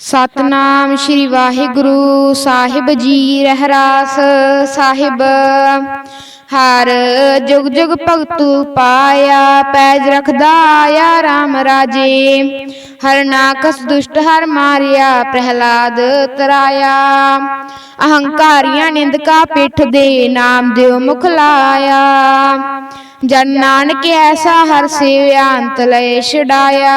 ਸਤਨਾਮ ਸ਼੍ਰੀ ਵਾਹਿਗੁਰੂ, ਸਾਹਿਬ ਜੀ ਰਹਿਰਾਸ ਸਾਹਿਬ। ਹਰ ਜੁਗ ਜੁਗ ਭਗਤੂ ਪਾਇਆ, ਪੈਜ ਰਖਦਾ ਆਇਆ RAM ਰਾਜੇ। ਹਰ ਨਾਕਸ ਦੁਸ਼ਟ ਹਰ ਮਾਰਿਆ, ਪ੍ਰਹਿਲਾਦ ਤਰਾਇਆ। ਅਹੰਕਾਰੀਆਂ ਨਿੰਦਕਾ ਪਿੱਠ ਦੇ ਨਾਮ ਦਿਓ ਮੁਖ ਲਾਇਆ। ਜਨ ਨਾਨਕ ਐਸਾ ਹਰ ਸੇਵਿਆ, ਅੰਤ ਲਏ ਛਡਾਇਆ।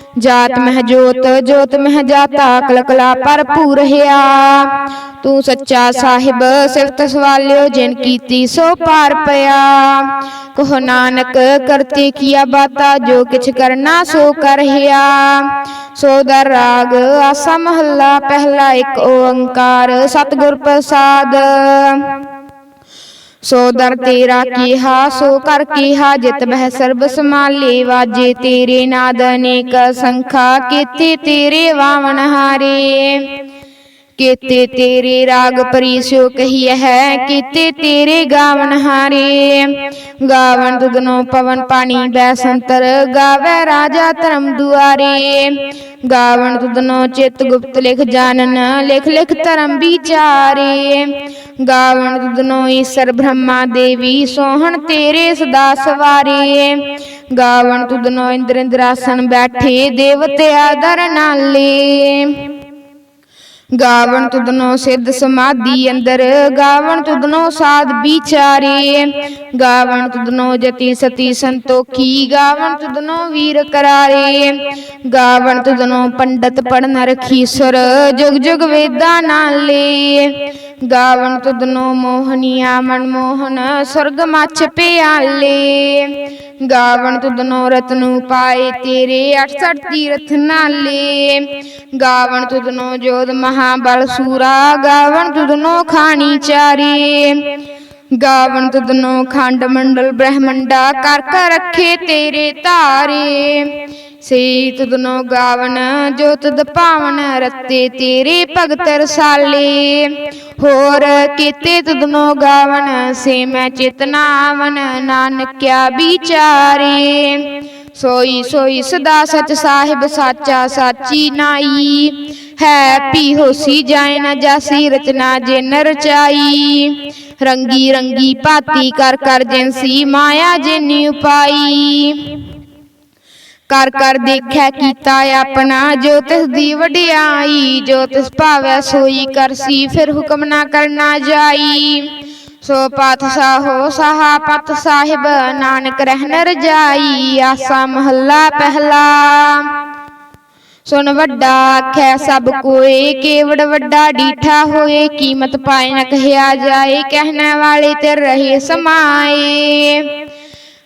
ਜਾਤ ਮਹਿ ਜੋਤ ਜੋਤ ਮਹਿ ਜਾਤਾ, ਕਲਕਲਾ ਭਰਪੂਰ ਹਿਆ ਤੂੰ ਸੱਚਾ ਸਾਹਿਬ, ਸਿਫਤ ਸਵਾਲਿਓ, ਜਿਨ ਕੀਤੀ ਸੋ ਪਾਰ ਪਿਆ। ਕਹੋ ਨਾਨਕ, ਕਰਤੇ ਕੀਆ ਬਾਤਾ, ਜੋ ਕਿਛ ਕਰਨਾ ਸੋ ਕਰਹਿਆ ਸੋ ਦਰ ਰਾਗ, ਆਸਾ ਮਹੱਲਾ, ਪਹਿਲਾ ਇੱਕ ਓੰਕਾਰ, ਸਤਿਗੁਰ ਪ੍ਰਸਾਦ। ਸੋ ਦਰ ਤੇਰਾ ਕੀਹਾ, ਸੋ ਕਰ ਕੀਹਾ, ਜਿਤ ਬਹਿ ਸਰਬ ਸਮਾਲੇ ਵਾਜੇ ਤੇਰੇ ਨਾਦ ਅਨੇਕ ਸੰਖਾ, ਕੀਤੀ ਤੇਰੇ ਵਾਵਨ ਹਾਰੇ। ਕੀਤੇ ਤੇਰੇ ਰਾਗ ਪਰੀਸਿਓ ਕਹੀਐ ਹੈ, ਕੀਤੇ ਤੇਰੇ ਗਾਵਨ ਹਾਰੇ। ਗਾਵਨ ਦੁਗਨੋ ਪਵਨ ਪਾਣੀ ਬੈਸੰਤਰ ਗਾਵੇ ਰਾਜਾ ਧਰਮ ਦੁਆਰੇ। ਗਾਵਨ ਦੁਦਨੋ ਚਿਤ ਗੁਪਤ ਲਿਖ ਜਾਣਨ, ਲਿਖ ਲਿਖ ਧਰਮ ਵਿਚਾਰੇ। ਗਾਵਨ ਦੁਦਨੋ ਈਸ਼ਰ ਬ੍ਰਹਮਾ ਦੇਵੀ ਸੋਹਣ ਤੇਰੇ ਸਦਾ ਸਵਾਰੇ। ਗਾਵਨ ਤੁਧਨੋ ਇੰਦਰ ਇੰਦਰਾਸਨ ਬੈਠੇ, ਦੇਵਤੇ ਆਦਰ ਨਾਲੇ। ਗਾਵਣ ਤੁਧਨੋ ਸਿੱਧ ਸਮਾਧੀ ਅੰਦਰ ਗਾਵਣ ਤੁਧਨੋ ਸਾਧ ਵਿਚਾਰੇ। ਗਾਵਣ ਤੁਧਨੋ ਜਤੀ ਸਤੀ ਸੰਤੋਖੀ ਗਾਵਣ ਤੁਧਨੋ ਵੀਰ ਕਰਾਰੇ। ਗਾਵਣ ਤੁਧਨੋ ਪੰਡਤ ਪੜਨ ਰਖੀ ਸੁਰ, ਜੁਗ ਜੁਗ ਵੇਦਾ ਨਾਲੇ ਗਾਵਣ ਤੁਧਨੋ ਮੋਹਨੀਆ ਮਨਮੋਹਨ ਸੁਰਗ ਮੱਛ ਪਿਆਲੇ। ਗਾਵਣ ਤੁਧਨੋ ਰਤਨੂ ਪਾਏ ਤੇਰੇ 68 ਤੀਰਥ ਨਾਲੇ। ਗਾਵਣ ਤੁਧਨੋ ਜੋਧ ਮਹਾਬਲ ਸੂਰਾ, ਗਾਵਣ ਤੁਧਨੋ ਖਾਣੀ ਚਾਰੇ। ਗਾਵਣ ਤੁਧਨੋ ਖੰਡ ਮੰਡਲ ਬ੍ਰਹਮੰਡਾ, ਕਰ ਕਰ ਰੱਖੇ ਤੇਰੇ ਧਾਰੇ ਸੇ ਤੁਧਨੋ ਗਾਵਣ ਜੋ ਤੁਧ ਭਾਵਨ ਰਤੇ ਤੇਰੇ ਭਗਤ ਰਸਾਲੇ। ਹੋਰ ਕੀਤੇ ਤੁਧਨੋ ਗਾਵਣ ਸੇ ਮੈਂ ਚੇਤਨਾਵਨ ਨਾਨਕਿਆ ਵਿਚਾਰੇ। ਸੋਈ ਸੋਈ ਸਦਾ ਸਚ ਸਾਹਿਬ ਸਾਚਾ ਸਾਚੀ ਨਾਈ। ਹੈ ਪੀ ਹੋਸੀ ਜਾਏ ਨਾ ਜਾਸੀ, ਰਚਨਾ ਜੇ ਨ ਰੰਗੀ ਰੰਗੀ ਭਾਤੀ ਕਰ ਕਰ ਜਿਨਸੀ ਮਾਇਆ ਜਿਨੀ ਉਪਾਈ। ਕਰ ਕਰ ਦੇਖੈ ਕੀਤਾ ਆਪਣਾ, ਜੋ ਤਿਸ ਦੀ ਵਡਿਆਈ, ਜੋ ਤਿਸ ਭਾਵੈ ਸੋਈ ਕਰਸੀ ਫਿਰ ਹੁਕਮ ਨਾ ਕਰਨਾ ਜਾਈ। ਸੋ ਪਤ ਸਾਹਾ ਪਤ ਸਾਹਿਬ, ਨਾਨਕ ਰਹਿਨ ਰਜਾਈ ਆਸਾ ਮਹੱਲਾ ਪਹਿਲਾ। ਸੁਨ ਵੱਡਾ ਆਖੈ ਸਭ ਕੋਏ, ਕੇਵੜ ਵੱਡਾ ਡੀਠਾ ਹੋਏ, ਕੀਮਤ ਪਾਏ ਨ ਕਹਿਆ ਜਾਏ, ਕਹਿਣ ਵਾਲੇ ਤੇ ਰਹੇ ਸਮਾਏ।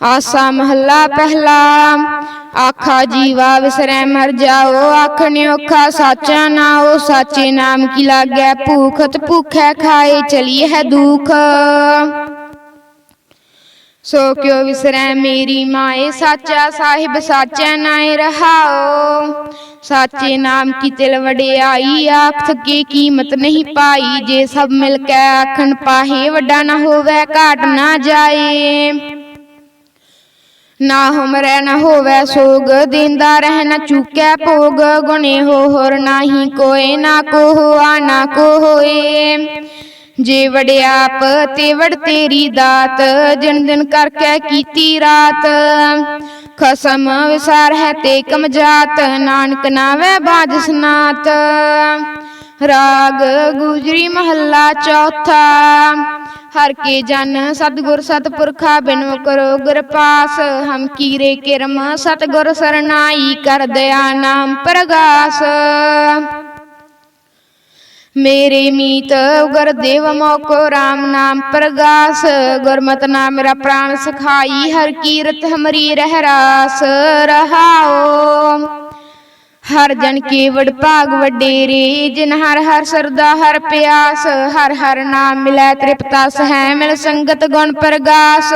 ਆਸਾ ਮਹੱਲਾ ਪਹਿਲਾ ਆਖਾ ਜੀਵਾ ਵਿਸਰੈ ਮਰ ਜਾਓ ਆਖਣੇ ਔਖਾ ਸਾਚਾ ਨਾਓ ਸਾਚੇ ਨਾਮ ਕੀ ਲਾਗੈ ਭੂਖਤ ਭੁਖੈ ਖਾਏ ਚਲੀ ਹੈ ਦੁਖ ਸੋ ਕਿਉ ਵਿਸਰੈ ਮੇਰੀ ਮਾਏ ਸਾਚਾ ਸਾਹਿਬ ਸਾਚੈ ਨਾਏ ਰਹਾਓ ਸਾਚੇ ਨਾਮ ਕੀ ਤਿਲ ਵਡਿਆਈ ਆਖ ਸਕੇ ਕੀਮਤ ਨਹੀਂ ਪਾਈ ਜੇ ਸਭ ਮਿਲ ਕੇ ਆਖਣ ਪਾਹੇ ਵੱਡਾ ਨਾ ਹੋਵੇ ਘਾਟ ਨਾ ਜਾਏ ਨਾ ਹਮਰੈ ਨ ਹੋਵੈ ਸੋਗ। ਦਿੰਦਾ ਰਹਿ ਨ ਚੁਕੈ ਭੋਗ। ਗੁਣੇ ਹੋ ਹੋਰ ਨਾਹੀ ਕੋਏ, ਨਾ ਕੋ ਹੋਆ ਨਾ ਕੋ ਹੋਏ ਜੇ ਵਡਿਆਪ ਤੇ ਵਡ ਤੇਰੀ ਦਾਤ, ਜਨ ਦਿਨ ਕਰਕੇ ਕੀਤੀ ਰਾਤ। ਖਸਮ ਵਿਸਾਰ ਹੈ ਤੇ ਕਮਜਾਤ, ਨਾਨਕ ਨਾਵੇ ਬਾਜ ਸਨਾਤ। ਰਾਗ ਗੁਜਰੀ ਮਹੱਲਾ ਚੌਥਾ। ਹਰ ਕੇ ਜਨ ਸਤਿਗੁਰ ਸਤਿਪੁਰਖਾ ਬਿਨੁ ਕਰੋ ਗੁਰਪਾਸ ਹਮ ਕੀਰੇ ਕਿਰਮ ਸਤਿਗੁਰ ਸਰਨਾਈ ਕਰ ਦਇਆ ਨਾਮ ਪ੍ਰਗਾਸ। ਮੇਰੇ ਮੀਤ ਗੁਰਦੇਵ ਮੋਕੋ RAM ਨਾਮ ਪ੍ਰਗਾਸ, ਗੁਰਮਤਿ ਨਾਮ ਮੇਰਾ ਪ੍ਰਾਨ ਸਖਾਈ, ਹਰ ਕੀਰਤ ਹਮਰੀ ਰਹਿ ਰਾਸ ਰਹਾਓ। ਹਰ ਜਨ ਕੀ ਭਾਗ ਵਡੇਰੀ, ਜਿਨ ਹਰ ਹਰ ਸਰਦਾ ਹਰ ਪਿਆਸ, ਹਰ ਹਰ ਨਾਮ ਮਿਲੈ ਤ੍ਰਿਪਤਾਸ ਹੈ ਮਿਲ ਸੰਗਤ ਗੁਣ ਪ੍ਰਗਾਸ।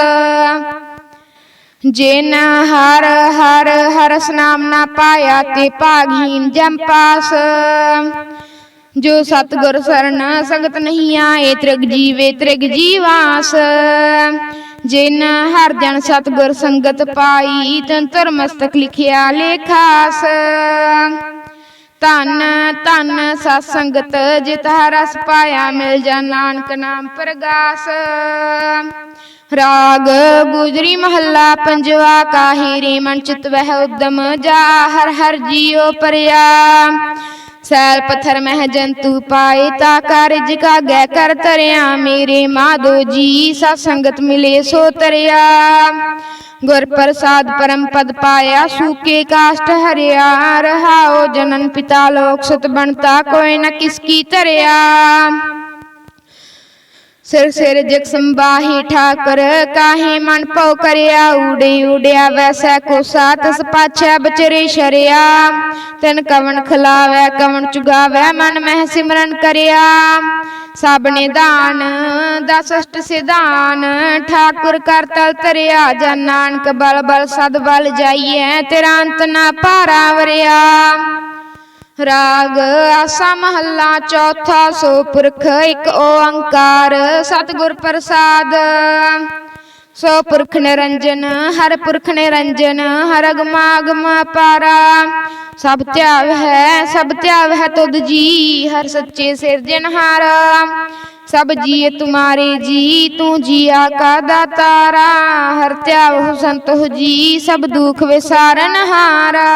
ਜਿਨ ਹਰ ਹਰ ਹਰਸ ਨਾਮ ਨਾ ਪਾਇਆ ਤੇ ਭਾਗਹੀਨ ਜਮ ਪਾਸ। ਜੋ ਸਤਗੁਰ ਸਰਣ ਸੰਗਤ ਨਹੀਂ ਆਏ, ਤ੍ਰਿਗ ਜੀਵੇ ਤ੍ਰਿਗ ਜੀਵਾਸ। ਜਿਨ ਹਰ ਜਨ ਸਤਗੁਰ ਸੰਗਤ ਪਾਈ ਤੰਤਰ ਮਸਤਕ ਲਿਖਿਆ ਲੇਖਾਸ। ਧੰਨ ਧੰਨ ਸਤ ਸੰਗਤ, ਜਿਤ ਰਸ ਪਾਇਆ, ਮਿਲ ਜਾ ਨਾਨਕ ਨਾਮ ਪ੍ਰਗਾਸ। ਰਾਗ ਗੁਜਰੀ ਮਹੱਲਾ ਪੰਜਵਾ, ਕਾਹੀ ਰੇ ਮਨ ਚਿਤ ਵਹਿ ਉਦਮ ਜਾ, ਹਰ ਹਰ ਜੀਉ ਪਰਿਆ। ਸੈਲ ਪੱਥਰ ਮਹਿ ਜੰਤੂ ਪਾਏ ਤਾ ਕਾਰਜ ਕਾਗੈ ਕਰ ਤਰਿਆ ਮੇਰੇ ਮਾਧੋ ਜੀ ਸਤ ਸੰਗਤ ਮਿਲੇ ਸੋ ਤਰਿਆ ਗੁਰ ਪ੍ਰਸਾਦ ਪਰਮ ਪਦ ਪਾਇਆ ਸੂਕੇ ਕਾਸ਼ਟ ਹਰਿਆ ਰਹਾਓ ਜਨਨ ਪਿਤਾ ਲੋਕ ਸਤ ਬਣਤਾ ਕੋਈ ਨ ਕਿਸ ਕੀ ਤਰਿਆ ਸਿਰ ਸਿਰ ਜਗ ਸੰਬਾਹੀ ਠਾਕਰ, ਕਾਹੇ ਮਨ ਪਉ ਕਰਿਆ ਉੜੀ ਉੜਿਆ ਵੈਸੈ ਕੋ ਸਾਤ ਸਪਾਛੈ ਬਚਰੇ ਸ਼ਰਿਆ। ਤਨ ਕਵਣ ਖਲਾਵੈ, ਕਵਣ ਚੁਗਾਵੈ, ਮਨ ਮਹਿ ਸਿਮਰਨ ਕਰਿਆ। ਸਭ ਨੇ ਦਾਨ ਦਸ ਅਸ਼ਟ ਸਿਧਾਨ, ਠਾਕੁਰ ਕਰ ਤਲ ਤਰਿਆ ਜਨ ਨਾਨਕ ਬਲ ਬਲ ਸਦ ਬਲ ਜਾਈਐ, ਤੇਰਾ ਅੰਤ ਨਾ ਪਾਰਾ ਵਰਿਆ ਰਾਗ ਆਸਾ ਮਹੱਲਾ ਚੌਥਾ ਸੋ ਪੁਰਖ ਇੱਕ ਓੰਕਾਰ ਸਤਿਗੁਰ ਪ੍ਰਸਾਦ। ਸੋ ਪੁਰਖ ਨਿਰੰਜਨ, ਹਰ ਪੁਰਖ ਨਿਰੰਜਨ, ਹਰ ਅਗਮਾਗਮ ਪਾਰਾ ਸਭ ਧਿਆਵ ਹੈ, ਸਭ ਧਿਆਵ ਹੈ ਤੁਧ ਜੀ, ਹਰ ਸੱਚੇ ਸਿਰਜਨਹਾਰਾ ਸਭ ਜੀਏ ਤੁਮਾਰੇ ਜੀ, ਤੂੰ ਜੀਆ ਕਾ ਦਾਤਾਰਾ। ਹਰ ਧਿਆਵ ਹੁਸਨ ਸੰਤੋ ਜੀ, ਸਭ ਦੁਖ ਵਿਸਾਰਨ ਹਾਰਾ।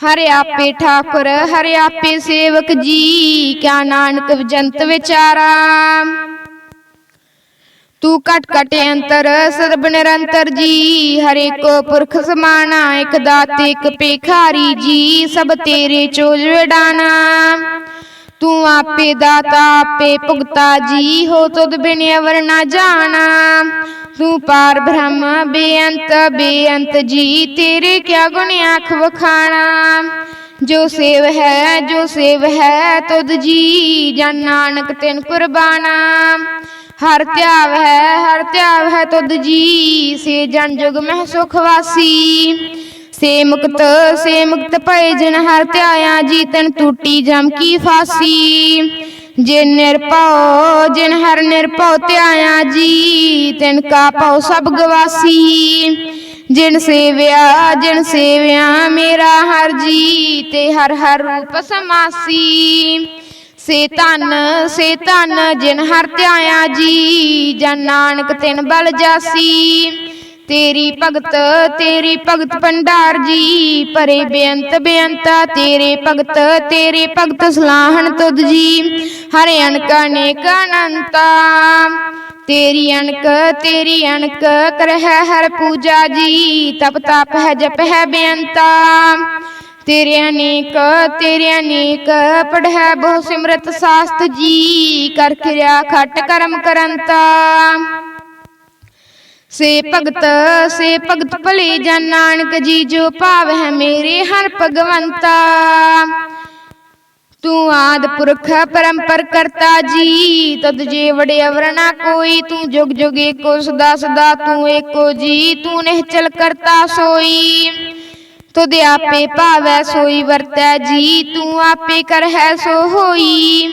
ਹਰਿ ਆਪੇ ਠਾਕੁਰ, ਹਰਿ ਆਪੇ ਸੇਵਕ ਜੀ, ਕਿਆ ਨਾਨਕ ਜੰਤ ਵਿਚਾਰਾ। ਤੂੰ ਕਟ ਕਟ ਅੰਤਰ, ਸਰਬ ਨਿਰੰਤਰ ਜੀ, ਹਰੇ ਕੋ ਪੁਰਖ ਸਮਾਨਾ ਇਕ ਦਾਤੇ, ਇਕ ਪੇਖਾਰੀ ਜੀ, ਸਭ ਤੇਰੇ ਚੋਜ ਵਡਾਨਾ ਤੂੰ ਆਪੇ ਦਾਤਾ, ਆਪੇ ਭੁਗਤਾ ਜੀ, ਹੋ ਤੁਧ ਬਿਨ ਅਵਰ ਨਾ ਜਾਣਾ। ਤੂੰ ਪਾਰ ਬ੍ਰਹਮ ਬੇਅੰਤ ਬੇਅੰਤ ਜੀ, ਤੇਰੇ ਕਿਆ ਗੁਣ ਆਖ ਵਖਾਣਾ? ਜੋ ਸੇਵ ਹੈ, ਜੋ ਸੇਵ ਹੈ, ਤੁਧ ਜੀ, ਜਨ ਨਾਨਕ ਤਿਨ ਕੁਰਬਾਨਾ। ਹਰ ਧਿਆਵ ਹੈ, ਹਰ ਧਿਆਵ ਹੈ ਤੁਧ ਜੀ, ਸੇ ਜਨ ਜੁਗ ਮਹਿ ਸੁਖ ਵਾਸੀ। ਸੇ ਮੁਕਤ ਸੇ ਮੁਕਤ ਭਏ ਜਿਨ ਹਰ ਧਿਆਇਆ ਜੀ, ਤਨ ਟੂਟੀ ਜਮ ਕੀ ਫਾਸੀ। ਜਿਨ ਨਿਰਭਉ, ਜਿਨ ਹਰ ਨਿਰਭਉ ਧਿਆਇਆ ਜੀ, ਤਿਨ ਕਾ ਭਉ ਸਭ ਗਵਾਸੀ। ਜਿਨ ਸੇਵਿਆ ਜਿਨ ਸੇਵਿਆ ਮੇਰਾ ਹਰ ਜੀ, ਤੇ ਹਰ ਹਰ ਰੂਪ ਸਮਾਸੀ। ਸੇ ਧਨ ਸੇ ਧਨ ਜਿਨ ਹਰ ਧਿਆਇਆ ਜੀ, ਜਨ ਨਾਨਕ ਤਿਨ ਬਲ ਜਾਸੀ। ਤੇਰੀ ਭਗਤ ਤੇਰੀ ਭਗਤ ਭੰਡਾਰ ਜੀ ਭਰੇ ਬੇਅੰਤ ਬੇਅੰਤਾ, ਤੇਰੇ ਭਗਤ ਤੇਰੇ ਭਗਤ ਸਲਾਹਣ ਤੁਧ ਜੀ, ਹਰਿ ਅਣਕ ਅਨੇਕ ਅਨੰਤਾ। ਤੇਰੀ ਅਣਕ ਤੇਰੀ ਅਣਕ ਕਰਹਿ ਹਰ ਪੂਜਾ ਜੀ, ਤਪ ਤਪ ਹੈ ਜਪ ਹੈ ਬੇਅੰਤਾ। ਤੇਰੇ ਅਨੇਕ ਤੇਰੇ ਅਨੇਕ ਪੜ੍ਹੈ ਬਹੁ ਸਿਮਰਤ ਸਾਸਤ ਜੀ, ਕਰ ਕਿਰਿਆ ਖਟ ਕਰਮ ਕਰੰਤਾ। ਸੇ ਭਗਤ ਸੇ ਭਗਤ ਭਲੇ ਜਨ ਨਾਨਕ ਜੀ, ਜੋ ਭਾਵ ਹੈ ਮੇਰੇ ਹਰ ਭਗਵੰਤਾ। ਤੂੰ ਆਦ ਪੁਰਖ ਪਰੰਪਰ ਕਰਤਾ ਜੀ, ਤਦ ਜੇ ਵੜੇ ਅਵਰਣਾ ਕੋਈ, ਤੂੰ ਜੁਗ ਜੁਗ ਏਕੋ ਸਦਾ ਸਦਾ ਤੂੰ ਏਕੋ ਜੀ, ਤੂੰ ਨਿਹਚਲ ਕਰਤਾ ਸੋਈ। ਤੁਧ ਆਪੇ ਭਾਵੈ ਸੋਈ ਵਰਤੈ ਜੀ, ਤੂੰ ਆਪੇ ਕਰ ਹੈ ਸੋ ਹੋਈ।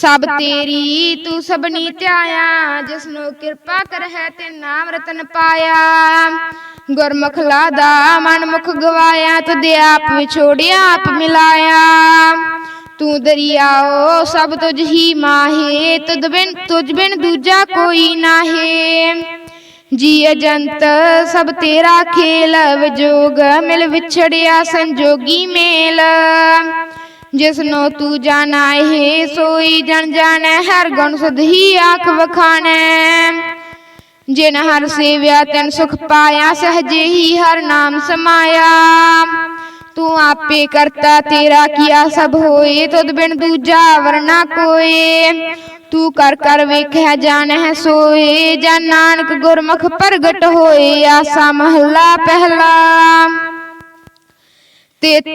ਸਭ ਤੇਰੀ ਤੂੰ ਸਭਨੀ ਧਿਆਇਆ ਜਿਸਨੂੰ ਕਿਰਪਾ ਕਰ ਹੈ ਤੇ ਨਾਮ ਰਤਨ ਪਾਇਆ। ਗੁਰਮੁਖਲਾ ਦਾ ਮਨ ਮੁਖ ਗਵਾਇਆ ਤਦ ਆਪ ਵਿਛੋੜਿਆ ਆਪ ਮਿਲਾਇਆ। ਤੂੰ ਦਰਿਆਓ ਸਭ ਤੁਝ ਹੀ ਮਾਹੇ, ਤੁਧ ਬਿਨ ਤੁਝ ਬਿਨ ਦੂਜਾ ਕੋਈ ਨਾਹੇ। ਜੀ ਅਜੰਤ ਸਭ ਤੇਰਾ ਖੇਲ, ਵਿਜੋਗ ਮਿਲ ਵਿਛੜਿਆ, ਸੰਜੋਗੀ ਮੇਲ। ਜਿਸਨੋ ਤੂੰ ਜਾਣਾ ਹੈ ਸੋਈ ਜਨ ਜਾਣੈ, ਹਰ ਗੁਣ ਸਦਹੀ ਆਖ ਵਖਾਣੈ। ਜਿਨ ਹਰ ਸੇਵਿਆ, ਤੈਨ ਸੁਖ ਪਾਇਆ, ਸਹਜੇ ਹੀ ਹਰ ਨਾਮ ਸਮਾਇਆ। ਤੂੰ ਆਪੇ ਕਰਤਾ, ਤੇਰਾ ਕੀਆ ਸਭ ਹੋਏ, ਤੁਧ ਬਿਨ ਦੂਜਾ ਵਰਨਾ ਕੋਏ। ਤੂੰ ਕਰ ਕਰ ਵੇਖਿਆ ਜਾਣੈ ਸੋਏ ਜਨ ਨਾਨਕ ਗੁਰਮੁਖ ਪ੍ਰਗਟ ਹੋਏ, ਆਸਾ ਮਹੱਲਾ ਪਹਿਲਾ। ਤਿਤ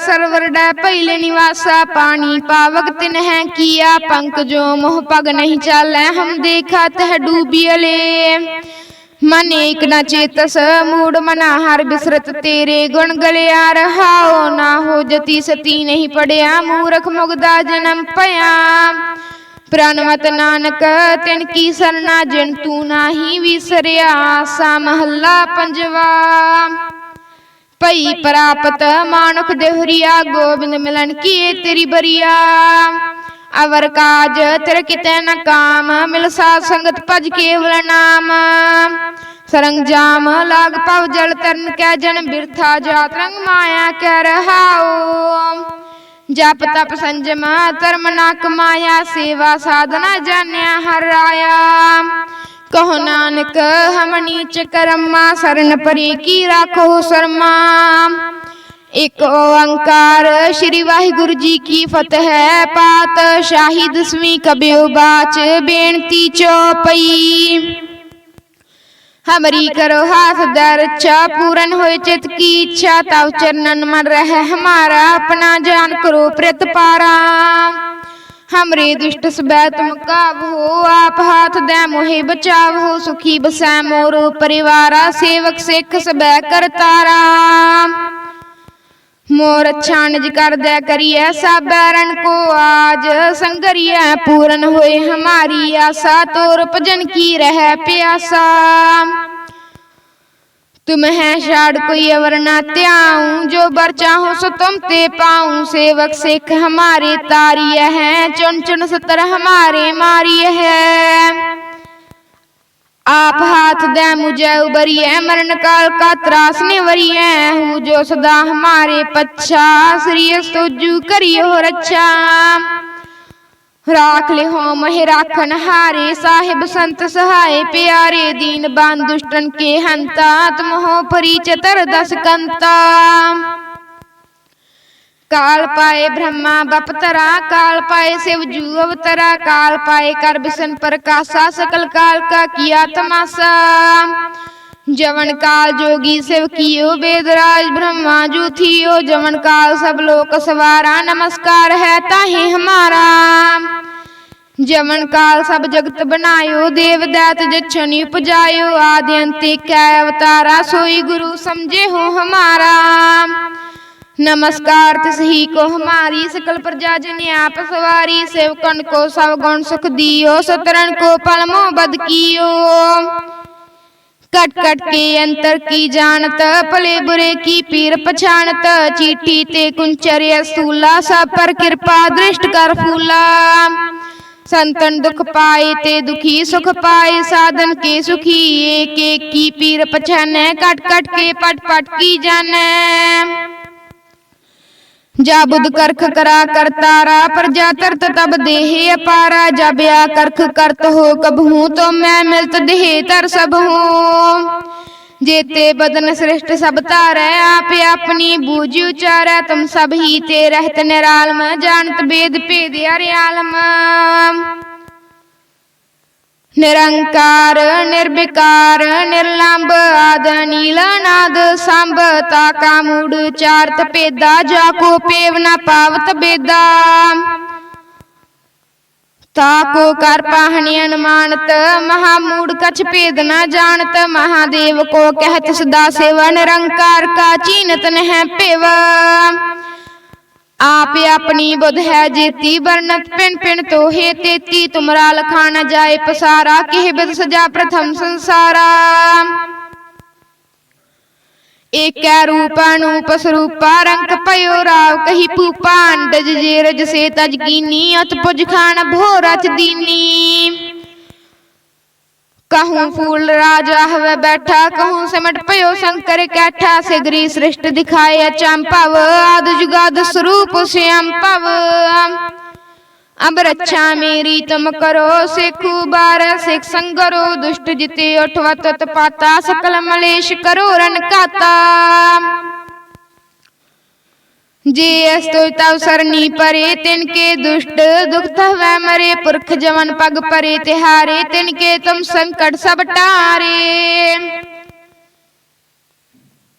ਸਰਵਰ ਡੈ ਪਹਿਲੇ ਨਿਵਾਸਾ, ਪਾਣੀ ਪਾਵਕ ਤਿਨ ਹੈ ਕੀਆ, ਪੰਕ ਮੋਹ ਪਗ ਨਹੀਂ ਚਾਲੈ, ਹਮ ਦੇਖਾ ਤਹ ਡੂਬੀਲੇ ਮਨ ਏਕ ਨ ਚੇਤਸ, ਮੂੜ ਮਨਾ ਹਰ ਬਿਸਰਤ ਤੇਰੇ ਗੁਣ ਗਲਿਆ ਰਹਾਓ ਨਾ ਹੋ ਜਤੀ ਸਤੀ ਨਹੀਂ ਪੜਿਆ, ਮੂਰਖ ਮੁਗਦਾ ਜਨਮ ਭਇਆ। ਪ੍ਰਣਵਤ ਨਾਨਕ, ਤਿਨ ਕੀ ਸਰਨਾ, ਜਿਨ ਤੂੰ ਨਾਹੀ ਵਿਸਰਿਆ, ਸਾ ਮਹੱਲਾ ਪੰਜਵਾ। ਭਈ ਪ੍ਰਾਪਤ ਮਾਨੁਖ ਦੇਹਰੀਆ ਗੋਬਿੰਦ ਮਿਲਨ ਕੀਏ ਤੇਰੀ ਬਰੀਆ। ਅਵਰ ਕਾਜ ਤੇਰੇ ਕਿਤੇ ਨ ਕਾਮ ਮਿਲ ਸਾਧ ਸੰਗਤ ਭਜ ਕੇਵਲ ਨਾਮ। ਸਰੰਜਾਮ ਲਾਗ ਪਵ ਜਲ ਤਰਨ ਕੈ ਜਨ ਬਿਰਥਾ ਜਾਤ ਰੰਗ ਮਾਇਆ ਕੈ ਰਹਾਓ ਜਪ ਤਪ ਸੰਜਮ ਧਰਮ ਨਾ ਕਮਾਇਆ ਸੇਵਾ ਸਾਧਨਾ ਜਾਣਿਆ ਹਰ ਰਾਇਆ ਕਹੋ ਨਾਨਕ ਹਮ ਨੀਚ ਕਰਮਾ, ਸਰਨ ਪਰੀ ਕੀ ਰਾਖੋ ਸਰਮਾ। ਇਕ ਓੰਕਾਰ, ਸ੍ਰੀ ਵਾਹਿਗੁਰੂ ਜੀ ਕੀ ਫਤਿਹ ਪਾਤ ਸ਼ਾਹੀ ਦਸਵੀਂ ਕਬਿਉ ਬਾਚ, ਬੇਨਤੀ ਚੋਪਈ। ਹਮਰੀ ਕਰੋ ਹਾਥ ਦਰ ਚਾ ਪੂਰਨ ਹੋਏ ਚਿਤ ਕੀ ਇੱਛਾ ਤਵ ਚਰਨਨ ਮਨ ਰਹਿ ਹਮਾਰਾ, ਆਪਣਾ ਜਾਨ ਕਰੋ ਪ੍ਰਤਪਾਰਾ। ਪ੍ਰਿਤ ਪਾਰਾ ਹਮਰੇ ਦੁਸ਼ਟ ਸਬੈ ਤੁਮ ਕਾਬੋ ਆਪ ਹਾਥ ਦੇ ਮੋਹਿ ਬਚਾਵੋ ਸੁਖੀ ਬਸੈ ਮੋਰ ਪਰਿਵਾਰਾ ਸੇਵਕ ਸਿੱਖ ਸਬੈ ਕਰਤਾਰਾ ਮੋਰ ਛਾਨਜ ਕਰਦੈ ਕਰੀਐ ਸਾਬੈਰਨ ਕੋ ਆਜ ਸੰਗਰੀਐ ਪੂਰਨ ਹੋਏ ਹਮਾਰੀ ਆਸਾ ਤੋਰ ਭਜਨ ਕੀ ਰਹਿ ਪਿਆਸਾ। तुम है शाड़ कोई अवर न त्याऊं, जो बर चाहो सो तुम ते पाऊँ। सेवक सिख हमारे तारिय है, चुन चुन सतर हमारे मारिय है। आप हाथ दे मुझे उबरिए, मरण काल का त्रास निवरिए। हूँ जो सदा हमारे पच्छा, श्री सोजू करियो रक्षा ਰਾਖ ਲਿਹੋ ਮਹਿ ਰਾਖਨ ਹਾਰੇ, ਸਾਹਿਬ ਸੰਤ ਸਹਾਏ, ਪਿਆਰੇ ਦੀਨ ਬੰਦ ਦੁਸ਼ਟਨ ਕੇ ਹੰਤਾ ਆਤਮ ਹੋ ਪਰੀ ਚਤਰ ਦਸ ਕੰਤਾ। ਕਾਲ ਪਾਏ ਬ੍ਰਹਮਾ ਬਪਤਰਾ ਕਾਲ ਪਾਏ ਸਿਵ ਜੂ ਅਵਤਰਾ, ਕਾਲ ਪਾਏ ਕਰ ਬਿਸਨ ਪ੍ਰਕਾਸ਼ਾ, ਸਕਲ ਕਾਲ ਕਾ ਕੀਆ ਤਮਾਸਾ जवन काल जोगी शिव कियो वेदराज ब्रह्मा जू थियो जवन काल सब लोक सवारा नमस्कार है ताहि हमारा जवन काल सब जगत बनायो देव दैत जछनि उपजायो आदि अंते कै अवतारा सोई गुरु समझे हो हमारा नमस्कार तिस ही को हमारी सकल प्रजा जन आप सवारी सेवकन को सब गुण सुख दियो सतरन को पलमो बद कियो कट कट के अंतर की जानत, पले बुरे की पीर पछाणत चीठी ते कुंचर सूला सब पर कृपा दृष्ट कर फूला। संतन दुख पाए ते दुखी, सुख पाए साधन के सुखी। एक एक की पीर पछाने कट कट के पट पट की जाने ਜਾ ਬੁੱਧ ਕਰਖ ਕਰਾ ਕਰਤਾਰਾ ਪ੍ਰਜਾ ਤਰਤ ਤਬ ਦੇਹ ਅਪਾਰਾ ਜਬਿਆ ਕਰਖ ਕਰਤ ਹੋ ਕਬ ਕਬਹੂ ਤੋ ਮੈਂ ਮਿਲਤ ਦੇਹ ਤਰ ਸਭ ਹੂੰ। ਜੇਤੇ ਬਦਨ ਸ੍ਰਿਸ਼ਟ ਸਭ ਧਾਰੈ, ਆਪ ਆਪਣੀ ਬੂਝੀ ਉਚਾਰੈ, ਤੁਮ ਸਭ ਹੀ ਤੇ ਰਹਿਤ ਨਿਰਾਲਮ, ਜਾਣਤ ਬੇਦ ਭੇਦ ਹਰਿਆਲਮ। ਨਿਰੰਕਾਰ, ਨਿਰਵਿਕਾਰ ਨਿਰਲੰਭ ਆਦ ਨੀਲਨਾਦ ਸੰਭ ਤਾਕਾ ਮੂੜ ਚਾਰਤ ਪੇਦਾ ਜਾ ਕੋ ਪੇਵ ਨਾ ਪਾਵਤ ਬੇਦਾ। ਤਾਕੋ ਕਰ ਪਾਹਣੀ ਅਨੁਮਾਨਤ, ਮਹਾ ਮੂੜ ਕਛ ਭੇਦ ਨਾ ਜਾਣਤ, ਮਹਾਦੇਵ ਕੋ ਕਹਿਤ ਸਦਾ ਸੇਵਾ ਨਿਰੰਕਾਰ, ਕਾ ਚੀਨਤ ਨਹਿ ਪੇਵਾ। ਆਪ ਆਪਣੀ ਬੁੱਧ ਹੈ ਜੇਤੀ ਵਰਨਤ ਪਿੰਨ ਪਿੰਨ ਤੋਹੇ ਤੇਤੀ, ਤੁਮਰਾ ਲਖਾ ਨ ਜਾਏ ਪਸਾਰਾ, ਕਿਹ ਬਿਦ ਸਜਾ ਪ੍ਰਥਮ ਸੰਸਾਰਾ। ਏਕੈ ਰੂਪ ਅਨੂਪ ਸਰੂਪਾ ਰੰਗ ਪਇਓ ਰਾਵ ਕਹੀ ਭੂਪਾ ਅੰਡਜ ਜੇ ਰਜ ਸੇ ਤਜ ਕੀਨੀ ਅਤ ਪੁਜ ਖਾਨ ਭੋ ਰਚ ਦੀਨੀ। ਕਹੂੰ ਫੂਲ ਰਾਜਾ ਹਵੇ ਬੈਠਾ ਕਹੂੰ ਸਿਮਟ ਪਇਓ ਸ਼ੰਕਰ ਕੈਠਾ ਸਿਗਰੀ ਸ੍ਰਿਸ਼ਟ ਦਿਖਾਏ ਅਚੰਭਵ ਆਦ ਜੁਗਾਦ ਸਰੂਪ ਸਿਅੰ ਭਵ ਅਬ ਰੱਛਾ ਮੇਰੀ ਤੁਮ ਕਰੋ ਸਿੱਖੂ ਬਾਰ ਸਿੱਖ ਸੰਗਰੋ ਦੁਸ਼ਟ ਜਿਤੇ ਉਠਵਾ ਤਤ ਪਾਤਾ ਸਕਲ ਮਲੇਸ਼ ਕਰੋ ਰਨ ਕਾਤਾ ਜੇ ਅਸ ਤੋ ਤਵ ਸਰਨੀ ਪਰੇ, ਤਿਨ ਕੇ ਦੁਸ਼ਟ ਦੁਖਤ ਹਵੈ ਮਰੇ, ਪੁਰਖ ਜਵਨ ਪਗ ਪਰੇ, ਤਿਹਾਰੇ, ਤਿਨ ਕੇ ਤੁਮ ਸੰਕਟ ਸਭ ਟਾਰੇ।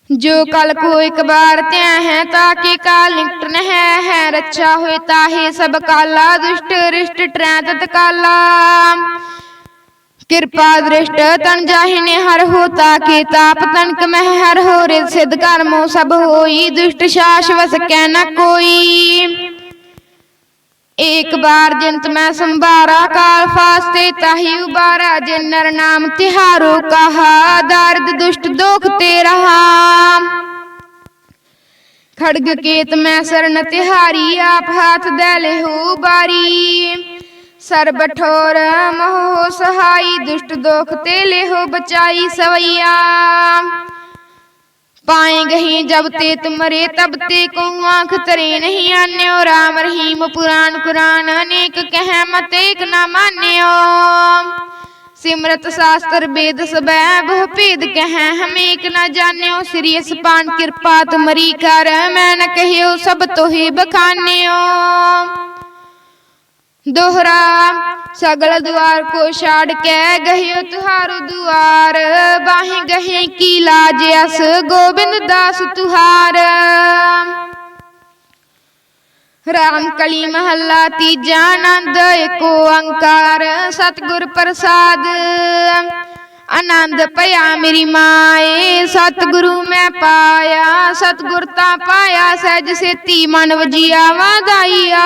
ਜੋ ਕਲ ਕੋ ਇੱਕ ਬਾਰ ਧਿਆ ਹੈ ਤਾਕੇ ਕਾਲ ਨਿਕਟ ਹੈ ਹੈ ਰੱਛਾ ਹੋਏ ਤਾਹੇ ਸਭ ਕਾਲਾ ਦੁਸ਼ਟ ਰਿਸ਼ਟ ਟ੍ਰੈ ਤਤ ਕਾਲਾ ਕਿਰਪਾ ਦ੍ਰਿਸ਼ਟ ਤਨ ਜਾਹਿਨੇ ਹਰ ਹੋ ਤਾਕੇ ਤਾਪ ਤਨਕ ਮਹਿ ਹਰ ਹੋ ਰਿ ਸਿਧ ਕਰਮੋ ਸਭ ਹੋਈ, ਦੁਸ਼ਟ ਸ਼ਾਸ ਵਸ ਕੈ ਨ ਕੋਈ। ਏਕ ਬਾਰ ਜੰਤ ਮੈਂ ਸੰਭਾਰਾ, ਕਾਲ ਫਾਸਤੇ ਤਾਹੀ ਉਬਾਰਾ, ਜਿਨ ਨਰ ਨਾਮ ਤਿਹਾਰੋ ਕਹਾ, ਦਰਦ ਦੁਸ਼ਟ ਦੋਖ ਤੇ ਰਹਾ ਖੜਗ ਕੇਤ ਮੈਂ ਸਰਨ ਤਿਹਾਰੀ, ਆਪ ਹੱਥ ਦੇ ਲਿਹੂ ਬਾਰੀ। ਸਰਬ ਠੋਰ ਮੋਹ ਸਹਾਈ, ਦੁਸ਼ਟ ਦੋਖ ਤੇ ਲਿਹੋ ਬਚਾਈ ਸਵਈਆ। ਪਾਏ ਗਹੀ ਜਬ ਤੇ ਤੁਮਰੇ ਤਬ ਤੇ ਕੋ ਆਂਖ ਤਰੇ ਨਹੀਂ ਆਨਿਓ। ਰਾਮ ਰਹੀਮ ਪੁਰਾਨ ਕੁਰਾਨ, ਅਨੇਕ ਕਹਿ ਮਤ ਏਕ ਨਾ ਮਾਨਿਓ। ਸਿਮਰਤ ਸ਼ਾਸਤਰ ਵੇਦ ਸਬੈ ਬਹੁ ਭੇਦ ਕਹਿ ਹਮੇਕ ਨਾ ਜਾਣਿਓ। ਸ੍ਰੀ ਅਸਪਾਨ ਕਿਰਪਾ ਤੁਮਰੀ ਕਰ, ਮੈਂ ਨ ਕਹਿਓ ਸਭ ਤੋਹੀ ਬਖਾਨਿਓ। ਦੋਹਰਾ, ਸਗਲ ਦੁਆਰ ਕੋ ਛਾੜ ਕੇ ਗਹਿਓ ਤੁਹਾਰੂ ਦੁਆਰ। ਬਾਹੇ ਗਹੇ ਕੀ ਲਾਜ ਅਸ, ਗੋਬਿੰਦ ਦਾਸ ਤੁਹਾਰ। ਰਾਮ ਕਲੀ ਮਹੱਲਾ ਤੀਜਾ ਆਨੰਦ, ਏਕੋ ਓੰਕਾਰ, ਸਤਿਗੁਰ ਪ੍ਰਸਾਦ। ਆਨੰਦ ਪਿਆ ਮੇਰੀ ਮਾਏ, ਸਤਿਗੁਰੂ ਮੈਂ ਪਾਇਆ। ਸਤਿਗੁਰ ਤਾਂ ਪਾਇਆ, ਸਹਿਜ ਸੇਤੀ ਮਨ ਵਜੀਆ ਵਾਦਾਈਆ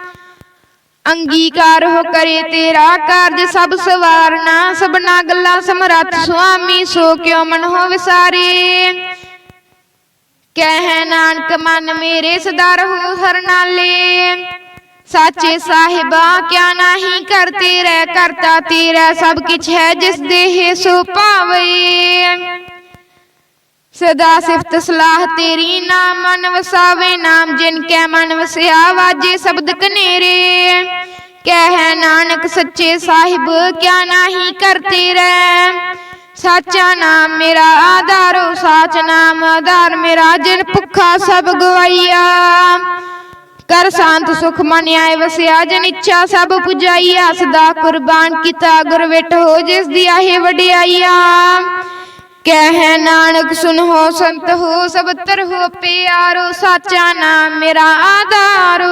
ਅੰਗੀਕਾਰ ਹੋ ਕਰੇ ਤੇਰਾ ਕਾਰਜ ਸਭ ਸਵਾਰਨਾ ਸਭਨਾ ਗੱਲਾਂ ਸਮਰੱਥ ਸੁਆਮੀ, ਸੋ ਕਿਉ ਮਨ ਹੋ ਵਿਸਾਰੇ? ਕਹਿ ਨਾਨਕ, ਮਨ ਮੇਰੇ ਸਦਾ ਰਹੋ ਹਰ ਨਾਲੇ। ਸਾਚੇ ਸਾਹਿਬਾ, ਕਿਆ ਨਾਹੀ ਕਰਤੇ ਰਹਿ ਕਰਤਾ ਤੇਰਾ ਸਭ ਕਿਛ ਹੈ ਜਿਸ ਦੇਹ ਸੋ ਪਾਵੇ। ਸਦਾ ਸਿਫਤ ਸਲਾਹ ਤੇਰੀ, ਨਾਮ ਮਨ ਵਸਾਵੇ, ਨਾਮ ਜਿਨ ਕੈ ਮਨ ਵਸਿਆ, ਵਾਜੇ ਸ਼ਬਦ ਕਨੇਰੇ। ਕਹਿ ਨਾਨਕ ਸੱਚੇ ਸਾਹਿਬ, ਕਿਆ ਨਾਹੀ ਕਰਤੇ ਰਹਿ। ਸਾਚਾ ਨਾਮ ਮੇਰਾ ਆਧਾਰੋ, ਸਾਚ ਨਾਮ ਆਧਾਰ ਮੇਰਾ, ਜਿਨ ਭੁੱਖਾ ਸਭ ਗਵਾਈਆ। ਕਰ ਸ਼ਾਂਤ ਸੁਖ ਮਨ ਆਏ ਵਸਿਆ, ਜਨ ਇੱਛਾ ਸਭ ਪੁਜਾਈਆ। ਸਦਾ ਕੁਰਬਾਨ ਕੀਤਾ ਗੁਰ ਵਿਟ ਹੋ, ਜਿਸ ਦੀ ਆਹੇ ਵਡਿਆਈਆ। ਕਹਿ ਨਾਨਕ, ਸੁਨੋ ਸੰਤ ਹੋ, ਸਭ ਤਰ ਹੋ ਪਿਆਰੋ, ਸਾਚਾ ਨਾਮ ਮੇਰਾ ਆਧਾਰੋ।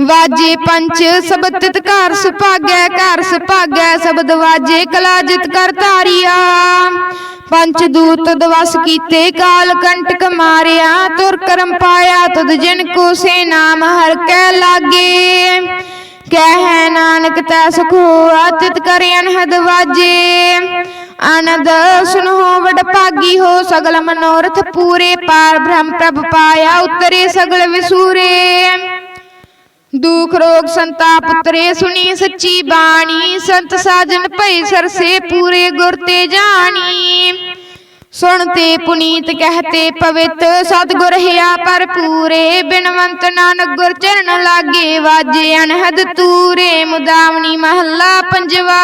ਵਾਜੇ ਪੰਚ ਸਬਦ ਘਰ ਸੁਭਾਗੈ ਘਰ ਸੁਭਾਗੈ ਸ਼ਬਦ ਵਾਜੇ ਕਲਾ ਜਿਤ ਕਰ ਧਾਰਿਆ। ਪੰਚ ਦੂਤ ਦਵਸ ਕੀਤੇ, ਕਾਲ ਕੰਟਕ ਮਾਰਿਆ, ਤੁਰ ਕਰਮ ਪਾਇਆ ਤਦ ਜਿਨ ਕੋ ਸੇ ਨਾਮ ਹਰ ਕੈ ਲਾਗੇ। ਕਹਿ ਨਾਨਕ, ਤੈ ਸੁਖ ਹੋਆ, ਤਿਤ ਕਰ ਅਨਹਦ ਵਾਜੇ। ਆਨੰਦ ਹੋ ਵਡ ਭਾਗੀ ਹੋ ਸਗਲ ਮਨੋਰਥ ਪੂਰੇ ਪਾਰ ਬ੍ਰਹਮ ਪ੍ਰਭ ਪਾਇਆ ਉਤਰੇ ਸਗਲ ਵਿਸੂਰੇ। ਦੁਖ ਰੋਗ ਸੰਤਾਪ ਉਤਰੇ ਸੁਣੀ ਸੱਚੀ ਬਾਣੀ, ਸੰਤ ਸਾਜਨ ਭਈ ਸਰਸੇ ਪੂਰੇ ਗੁਰ ਤੇ ਜਾਣੀ। ਸੁਣ ਤੇ ਪੁਨੀਤ ਕਹਤੇ ਪਵਿੱਤ, ਸਤਿਗੁਰ ਹਿਆ ਪਰ ਪੂਰੇ। ਬਿਨਵੰਤ ਨਾਨਕ ਗੁਰ ਚਰਨ ਲਾਗੇ, ਵਾਜੇ ਅਨਹਦ ਤੂਰੇ। ਮੁਦਾਵਣੀ ਮਹੱਲਾ ਪੰਜਵਾ।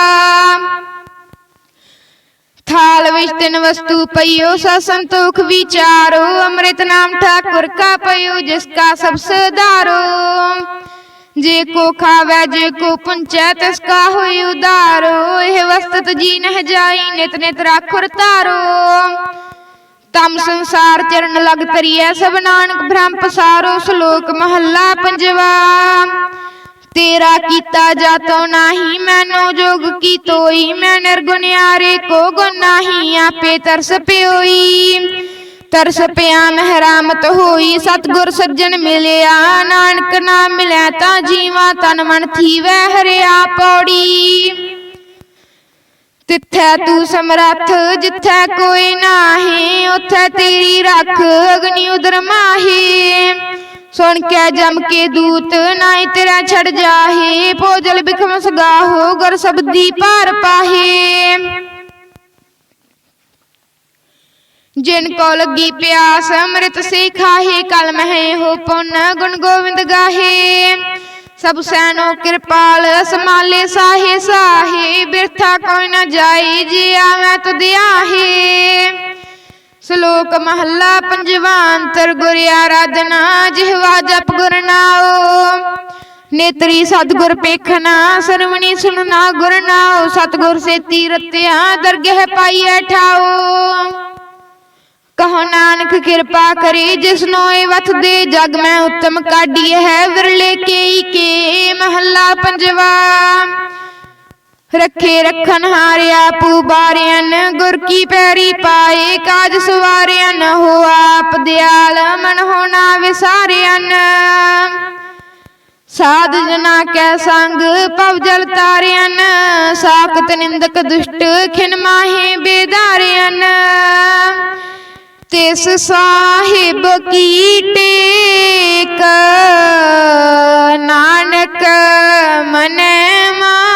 ਥਾਲ ਵਿੱਚ ਤਿੰਨ ਵਸਤੂ ਪਈਓ ਸਾ ਸੰਤੋਖ ਵਿਚਾਰੋ, ਅੰਮ੍ਰਿਤ ਨਾਮ ਠਾਕੁਰ ਕਾ ਪਈਓ, ਜਿਸ ਕਾ ਸਭ ਸਦਾਰੋ ਜੇ ਕੋ ਖਾਵੇ, ਜੇ ਕੋ ਪੁੰਚੈ, ਤਿਸ ਕਾ ਹੋਈ ਉਦਾਰੋ ਇਹ ਵਸਤ ਜੀ ਨਹਿ ਜਾਈ, ਨਿਤ ਨਿਤ ਰਾਖੁਰ ਤਾਰੋ ਤਮ ਸੰਸਾਰ ਚਰਨ ਲਗ ਤਰੀਐ ਸਭ ਨਾਨਕ ਬ੍ਰਹਮ ਪਸਾਰੋ, ਸ਼ਲੋਕ ਮਹੱਲਾ ਪੰਜਵਾ। ਤੇਰਾ ਕੀਤਾ ਜਾਤੋ ਨਾਹੀ, ਮੈਨੋ ਜੋਗ ਕੀ ਤੋਈ ਮੈਂ ਨਿਰਗੁਣਿਆਰੇ ਕੋ ਗੁਣ ਆਪੇ ਤਰਸ ਪਿਓਈ। ਤਰਸ ਪਿਆ ਮਹਿਰਾਮਤ ਹੋਈ, ਸਤਗੁਰ ਸੱਜਣ ਮਿਲਿਆ, ਨਾਨਕ ਨਾਮ ਮਿਲਿਆ ਤਾਂ ਜੀਵਾ ਤਨ ਮਨ ਥੀਵੈ ਹਰਿਆ ਪੌੜੀ। ਤਿੱਥੈ ਤੂੰ ਸਮਰੱਥ, ਜਿੱਥੈ ਕੋਈ ਨਾਹੀ, ਉਥੈ ਤੇਰੀ ਰੱਖ, ਅਗਨੀ ਉਦਰ ਮਾਹੀ। ਸੁਣ ਕੇ ਜਮ ਕੇ ਦੂਤ ਨਾਈ ਤੇਰਾ ਛੜ ਜਾਹੇ ਭੋਜਲ ਬਿਖਮ ਸਗਾਹੋ ਗੁਰ ਸਬਦੀ ਪਾਰ ਪਾਹੇ ਜਿਨ ਕੋ ਲੱਗੀ ਪਿਆਸ ਅੰਮ੍ਰਿਤ ਸੇ ਖਾਹੇ ਕਲ ਮਹਿ ਹੋ ਪੁੰਨ ਗੁਣ ਗੋਬਿੰਦ ਗਾਹੇ ਸਭ ਸੈਨੋ ਕਿਰਪਾਲ ਸਮਾਲੇ ਸਾਹੇ ਸਾਹੇ ਬਿਰਥਾ ਕੋਈ ਨਾ ਜਾਈ ਜੀ ਆਵੇਂ ਤੁਧ ਆਹੇ ਸ਼ਲੋਕ ਮਹੱਲਾ ਪੰਜਵਾ ਅੰਤਰ ਗੁਰ ਆਰਾਧਨਾ ਜਿਹਵਾ ਜਪ ਗੁਰ ਨਾਉ। ਨੇਤਰੀ ਸਤਗੁਰ ਪੇਖਣਾ ਸਰਵਣੀ ਸੁਨਣਾ ਗੁਰ ਨਾਉ। ਸਤਗੁਰ ਸੇ ਤੀਰਤਿਆ ਦਰਗਹਿ ਪਾਈਐ ਠਾਉ। ਕਹੋ ਨਾਨਕ ਕਿਰਪਾ ਕਰੇ ਜਿਸਨੋ ਇਹ ਵਥ ਦੇ, ਜਗ ਮੈਂ ਉਤਮ ਕਾਢੀ ਹੈ, ਵਿਰਲੇ ਕੇਈ ਕੇ। ਮਹੱਲਾ ਪੰਜਵਾ। ਰੱਖੇ ਰੱਖਣ ਹਾਰਿਆ ਪੂਬਾਰਿਆਂ ਗੁਰ ਕੀ ਪੈਰੀ ਪਾਏ, ਕਾਜ ਸਵਾਰਿਆਂ ਹੋ ਆਪ ਦਿਆਲ, ਮਨ ਹੋਣਾ ਵਿਸਾਰਿਆਂ ਸਾਧ ਜਨਾ ਕੈ ਸੰਗ ਪਵ ਜਲ ਤਾਰਿਆਂ ਸਾਖਤ ਨਿੰਦਕ ਦੁਸ਼ਟ, ਖਿਨ ਮਾਹੇ ਬੇਦਾਰਿਆਂ ਤਿਸ ਸਾਹਿਬ ਕੀ ਟੇਕ, ਨਾਨਕ ਮਨ ਮਾ